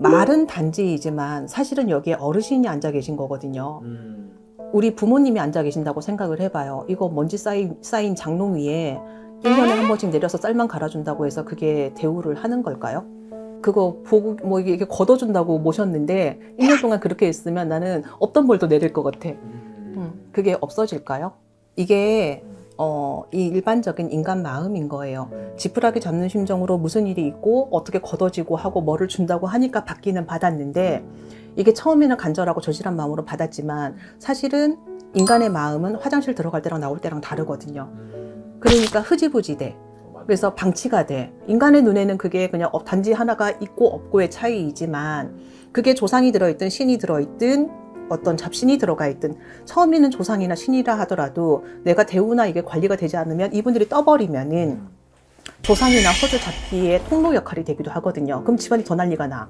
말은 단지이지만 사실은 여기에 어르신이 앉아 계신 거거든요. 음. 우리 부모님이 앉아 계신다고 생각을 해봐요. 이거 먼지 쌓인, 쌓인 장롱 위에 1년에 한 번씩 내려서 쌀만 갈아준다고 해서 그게 대우를 하는 걸까요? 그거 보고 뭐 이게 걷어준다고 모셨는데 1년 동안 그렇게 있으면 나는 없던 벌도 내릴 것 같아. 음. 음, 그게 없어질까요? 이게 어, 이 일반적인 인간 마음인 거예요. 지푸라기 잡는 심정으로 무슨 일이 있고 어떻게 걷어지고 하고 뭐를 준다고 하니까 받기는 받았는데 이게 처음에는 간절하고 절실한 마음으로 받았지만 사실은 인간의 마음은 화장실 들어갈 때랑 나올 때랑 다르거든요. 음. 그러니까 흐지부지돼. 어, 맞아. 그래서 방치가 돼. 인간의 눈에는 그게 그냥 어, 단지 하나가 있고 없고의 차이이지만 그게 조상이 들어있든 신이 들어있든 어떤 잡신이 들어가 있든 처음에는 조상이나 신이라 하더라도 내가 대우나 이게 관리가 되지 않으면 이분들이 떠버리면은 음. 조상이나 허주 잡기의 통로 역할이 되기도 하거든요. 그럼 집안이 더 난리가 나.